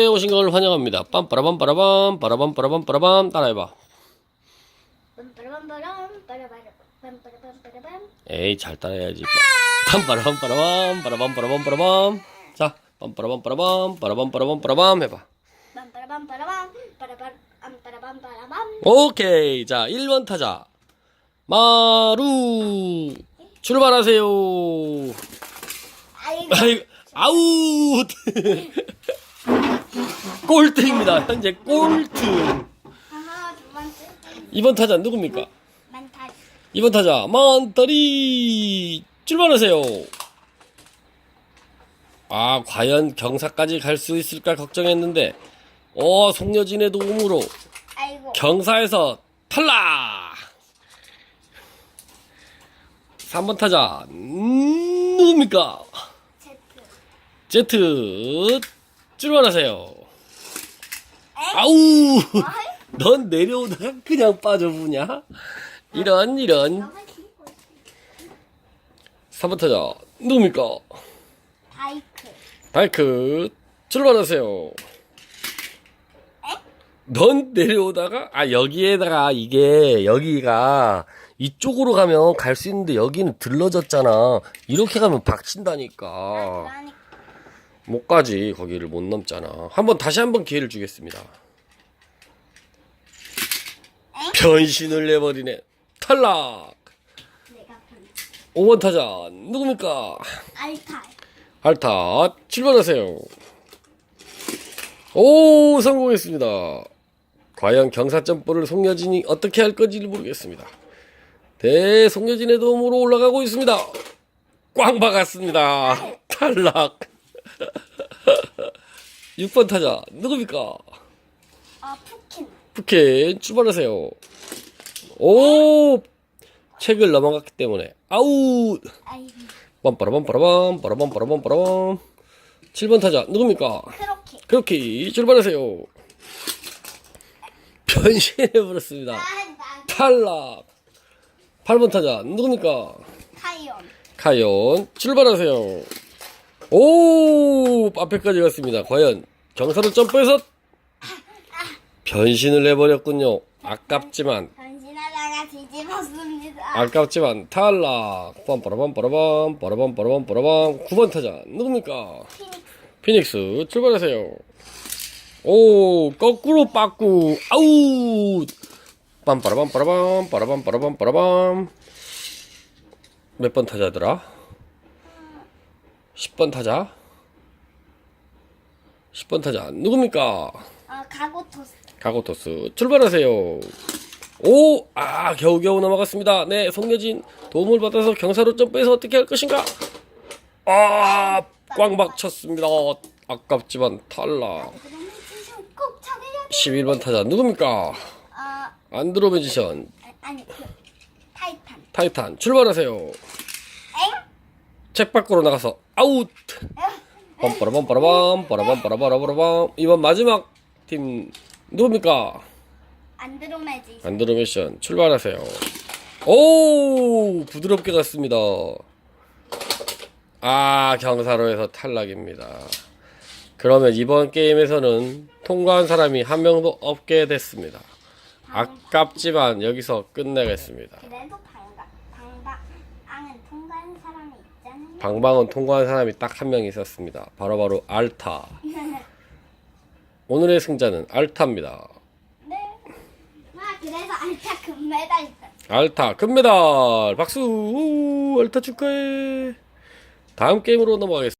에 오신 걸 환영합니다. 빰빠라밤 빠라밤 빠라밤 빠라밤 빠라밤 따라해봐. 에이 잘 따라해야지. 빰빠라밤 빠라밤 빠라밤 빠라밤 빠라밤. 자 빰빠라밤 빠라밤 빠라밤 빠라밤 빠라밤 해봐. 빰빠라밤 빠라밤 빠라밤 빰빠라밤 빠라밤 오케이 자 1번 타자 마루 출발하세요. 아이고 아웃. 꼴등입니다. 현재 꼴등. 하나 두 번째 2번 타자 누굽니까? 2번 타자 만다리 출발하세요. 아 과연 경사까지 갈 수 있을까 걱정했는데 어 송여진의 도움으로 아이고 경사에서 탈락. 3번 타자 음, 누굽니까? 제트 제트 출발하세요. 아우 넌 내려오다가 그냥 빠져보냐? 이런 이런 너무 길고 3번 타자 누굽니까? 바이크 바이크 출발하세요. 넌 내려오다가 아 여기에다가 이게 여기가 이쪽으로 가면 갈 수 있는데 여기는 들러졌잖아. 이렇게 가면 박친다니까. 그러니까 못 가지 거기를 못 넘잖아. 한번 다시 한번 기회를 주겠습니다. 변신을 내버리네. 탈락. 내가 본 5번 타자 누굽니까? 알타 알타 출발하세요. 오 성공했습니다. 과연 경사점포를 송여진이 어떻게 할 건지를 모르겠습니다. 대 송여진의 도움으로 올라가고 있습니다. 꽝 박았습니다. 탈락. 6번 타자 누굽니까? 아 푸킨 푸켓 출발하세요. 오! 책을 넘어갔기 때문에. 아웃. 아이고 빰빠라밤 빠라밤 빠라밤 빠라밤 빠라밤 7번 타자. 누굽니까? 크로키. 그렇게 출발하세요. 변신해버렸습니다. 아나 탈락. 8번 타자. 누굽니까? 타이온. 카연 출발하세요. 오! 앞에까지 갔습니다. 과연 경사로 점프해서 변신을 해버렸군요. 아깝지만 다가 뒤집었습니다 아깝지만 탈락 빠라밤 빠라밤 9번 타자 누굽니까? 피닉스 출발하세요. 오 거꾸로 빠꾸 아웃 빰빠라밤 빠라밤 빠라밤 빠라밤 빠라밤 몇 번 타자더라? 10번 타자 10번 타자 누굽니까? 아 가고토스 가고토스 출발하세요. 오, 아, 겨우겨우 넘어갔습니다. 네, 송여진 도움을 받아서 경사로 점프해서 어떻게 할 것인가? 아, 꽝 박 쳤습니다. 아깝지만 탈락. 그러면 진짜 꼭 찾아야 11번 타자 누굽니까? 아 안드로 매지션 아니 그 타이탄 타이탄 출발하세요. 엥? 책 밖으로 나가서 아웃. 빠라밤 빠라바라바라밤 이번 마지막 팀 누굽니까? 안드로메지 안드로 미션 출발하세요. 오 부드럽게 갔습니다. 아 경사로에서 탈락입니다. 그러면 이번 게임에서는 통과한 사람이 한 명도 없게 됐습니다. 아깝지만 여기서 끝내겠습니다. 그래도 방방 방방은 통과한 사람이 있잖아요. 방방은 통과한 사람이 딱 한 명 있었습니다. 바로바로 알타. 오늘의 승자는 알타입니다. 그래서 알타 금메달. 알타 금메달! 박수! 우, 알타 축하해! 다음 게임으로 넘어가겠습니다